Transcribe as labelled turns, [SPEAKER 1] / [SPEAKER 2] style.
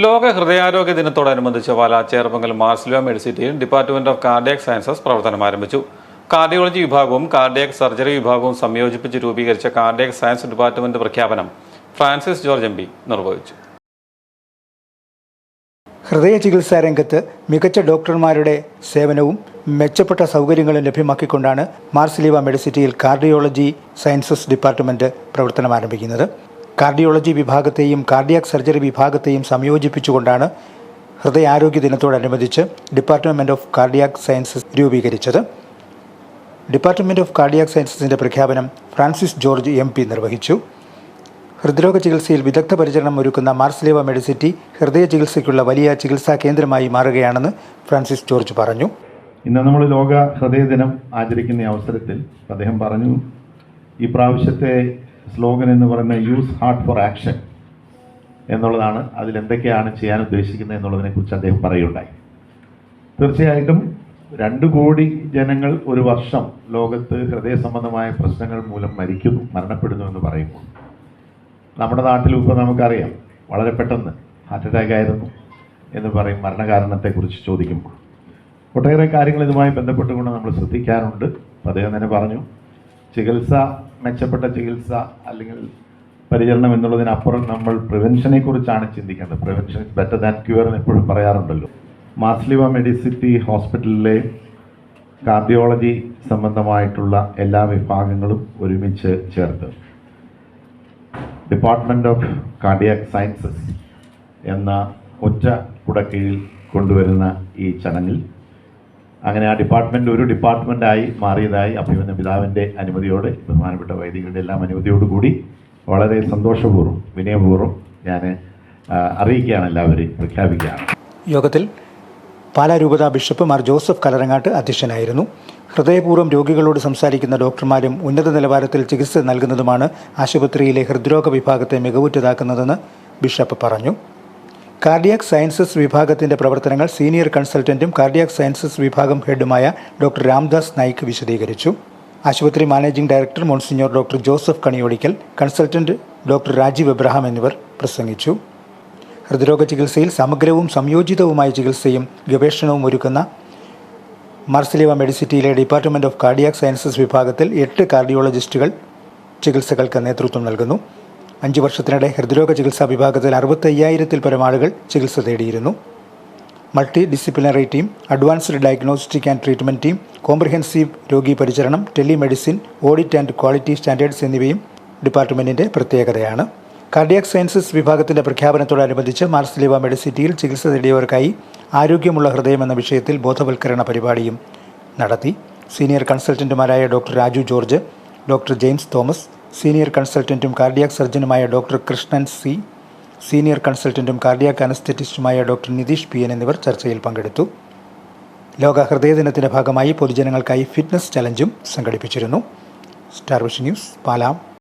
[SPEAKER 1] ലോക ഹൃദയാരോഗ്യ ദിനത്തോടനുബന്ധിച്ച് പാല ചേർപ്പങ്കൽ മാർസിലോ മെഡിസിറ്റിയിൽ ഡിപ്പാർട്ട്മെന്റ് ഓഫ് കാർഡിയക് സയൻസസ് പ്രവർത്തനം ആരംഭിച്ചു കാർഡിയോളജി വിഭാഗവും കാർഡിയക് സർജറി വിഭാഗവും സംയോജിപ്പിച്ച് രൂപീകരിച്ച കാർഡിയക് സയൻസ് ഡിപ്പാർട്ട്മെന്റ് പ്രഖ്യാപനം ഫ്രാൻസിസ് ജോർജ് എം പി നിർവഹിച്ചു.
[SPEAKER 2] ഹൃദയ ചികിത്സാ രംഗത്ത് മികച്ച ഡോക്ടർമാരുടെ സേവനവും മെച്ചപ്പെട്ട സൗകര്യങ്ങളും ലഭ്യമാക്കിക്കൊണ്ടാണ് മാർസിലീവ മെഡിസിറ്റിയിൽ കാർഡിയോളജി സയൻസസ് ഡിപ്പാർട്ട്മെന്റ് പ്രവർത്തനം ആരംഭിക്കുന്നത്. കാർഡിയോളജി വിഭാഗത്തെയും കാർഡിയാക് സർജറി വിഭാഗത്തെയും സംയോജിപ്പിച്ചുകൊണ്ടാണ് ഹൃദയാരോഗ്യ ദിനത്തോടനുബന്ധിച്ച് ഡിപ്പാർട്ട്മെന്റ് ഓഫ് കാർഡിയാക് സയൻസസ് രൂപീകരിച്ചത്. ഡിപ്പാർട്ട്മെന്റ് ഓഫ് കാർഡിയാക് സയൻസസിന്റെ പ്രഖ്യാപനം ഫ്രാൻസിസ് ജോർജ് എം പി നിർവഹിച്ചു. ഹൃദ്രോഗ ചികിത്സയിൽ വിദഗ്ധ പരിചരണം ഒരുക്കുന്ന മാർസ്ലേവ മെഡിസിറ്റി ഹൃദയ ചികിത്സയ്ക്കുള്ള വലിയ ചികിത്സാ കേന്ദ്രമായി മാറുകയാണെന്ന് ഫ്രാൻസിസ് ജോർജ് പറഞ്ഞു.
[SPEAKER 3] ഇന്ന് നമ്മൾ ലോക ഹൃദയ ദിനം ആചരിക്കുന്ന അവസരത്തിൽ അദ്ദേഹം പറഞ്ഞു ഈ പ്രാവശ്യത്തെ സ്ലോഗൻ എന്ന് പറയുന്ന യൂസ് ഹാർട്ട് ഫോർ ആക്ഷൻ എന്നുള്ളതാണ് അതിലെന്തൊക്കെയാണ് ചെയ്യാൻ ഉദ്ദേശിക്കുന്നത് എന്നുള്ളതിനെക്കുറിച്ച് അദ്ദേഹം പറയുകയുണ്ടായി. തീർച്ചയായിട്ടും രണ്ട് കോടി ജനങ്ങൾ ഒരു വർഷം ലോകത്ത് ഹൃദയ സംബന്ധമായ പ്രശ്നങ്ങൾ മൂലം മരിക്കുന്നു മരണപ്പെടുന്നു എന്ന് പറയുമ്പോൾ. നമ്മുടെ നാട്ടിലും ഇപ്പോൾ നമുക്കറിയാം വളരെ പെട്ടെന്ന് ഹാർട്ട് അറ്റാക്ക് ആയിരുന്നു എന്ന് പറയും മരണകാരണത്തെക്കുറിച്ച് ചോദിക്കുമ്പോൾ. ഒട്ടേറെ കാര്യങ്ങൾ ഇതുമായി ബന്ധപ്പെട്ടുകൊണ്ട് നമ്മൾ ശ്രദ്ധിക്കാറുണ്ട്. അദ്ദേഹം തന്നെ പറഞ്ഞു ചികിത്സ മെച്ചപ്പെട്ട ചികിത്സ അല്ലെങ്കിൽ പരിചരണം എന്നുള്ളതിനപ്പുറം നമ്മൾ പ്രിവെൻഷനെ കുറിച്ചാണ് ചിന്തിക്കേണ്ടത്. Prevention is better than cure എന്ന് എപ്പോഴും പറയാറുണ്ടല്ലോ. മാസ്ലിവ മെഡിസിറ്റി ഹോസ്പിറ്റലിലെ കാർഡിയോളജി സംബന്ധമായിട്ടുള്ള എല്ലാ വിഭാഗങ്ങളും ഒരുമിച്ച് ചേർത്ത്. ഡിപ്പാർട്ട്മെന്റ് ഓഫ് കാർഡിയാക് സയൻസസ് എന്ന ഒറ്റ കുടക്കീഴിൽ കൊണ്ടുവരുന്ന ഈ ചടങ്ങിൽ അങ്ങനെ ആ ഡിപ്പാർട്ട്മെന്റ് ഒരു ഡിപ്പാർട്ട്മെന്റായി മാറിയതായി അഭിമന്യ പിതാവിന്റെ അനുമതിയോടെ ബഹുമാനപ്പെട്ട വൈദികരുടെ എല്ലാം അനുമതിയോടുകൂടി വളരെ സന്തോഷപൂർവം വിനയപൂർവം ഞാൻ അറിയിക്കുകയാണ് എല്ലാവരെയും പ്രഖ്യാപിക്കുകയാണ്.
[SPEAKER 2] യോഗത്തിൽ പാലാ രൂപതാ ബിഷപ്പ് മാർ ജോസഫ് കലറങ്ങാട്ട് അധ്യക്ഷനായിരുന്നു. ഹൃദയപൂർവം രോഗികളോട് സംസാരിക്കുന്ന ഡോക്ടർമാരും ഉന്നത നിലവാരത്തിൽ ചികിത്സ നൽകുന്നതുമാണ് ആശുപത്രിയിലെ ഹൃദ്രോഗ വിഭാഗത്തെ മികവുറ്റതാക്കുന്നതെന്ന് ബിഷപ്പ് പറഞ്ഞു. കാർഡിയാക് സയൻസസ് വിഭാഗത്തിന്റെ പ്രവർത്തനങ്ങൾ സീനിയർ കൺസൾട്ടന്റും കാർഡിയാക് സയൻസസ് വിഭാഗം ഹെഡുമായ ഡോക്ടർ രാംദാസ് നായിക് വിശദീകരിച്ചു. ആശുപത്രി managing director monsignor doctor Joseph Kaniyodickal consultant doctor Rajeev Abraham എന്നിവർ പ്രസംഗിച്ചു. ഹൃദ്രോഗ ചികിത്സയിൽ സമഗ്രവും സംയോജിതവുമായ ചികിത്സയും ഗവേഷണവും ഒരുക്കുന്ന മാർസലിവ മെഡിസിറ്റിയിലെ ഡിപ്പാർട്ട്മെന്റ് ഓഫ് കാർഡിയാക് സയൻസസ് വിഭാഗത്തിൽ എട്ട് കാർഡിയോളജിസ്റ്റുകൾ ചികിത്സകൾക്ക് നേതൃത്വം നൽകുന്നു. അഞ്ച് വർഷത്തിനിടെ ഹൃദ്രോഗ ചികിത്സാ വിഭാഗത്തിൽ അറുപത്തി അയ്യായിരത്തിൽ പരം ആളുകൾ ചികിത്സ തേടിയിരുന്നു. Multi disciplinary team advanced diagnostic and treatment team comprehensive രോഗി പരിചരണം telemedicine audit and quality standards എന്നിവയും ഡിപ്പാർട്ട്മെന്റിന്റെ പ്രത്യേകതയാണ്. കാർഡിയാക് സയൻസസ് വിഭാഗത്തിന്റെ പ്രഖ്യാപനത്തോടനുബന്ധിച്ച് മാർസ്ലിവ മെഡിസിറ്റിയിൽ ചികിത്സ തേടിയവർക്കായി ആരോഗ്യമുള്ള ഹൃദയം എന്ന വിഷയത്തിൽ ബോധവൽക്കരണ പരിപാടിയും നടത്തി. Senior കൺസൾട്ടന്റുമാരായ doctor Raju George doctor James Thomas senior കൺസൾട്ടന്റും cardiac സർജനുമായ ഡോക്ടർ കൃഷ്ണൻ സി. സീനിയർ കൺസൾട്ടന്റും കാർഡിയാക് അനസ്തറ്റിസ്റ്റുമായ ഡോക്ടർ നിതീഷ് പി. എൻ. എന്നിവർ ചർച്ചയിൽ പങ്കെടുത്തു. ലോക ഹൃദയ ദിനത്തിന്റെ ഭാഗമായി പൊതുജനങ്ങൾക്കായി ഫിറ്റ്നസ് ചലഞ്ചും സംഘടിപ്പിച്ചിരുന്നു. Star news Palam.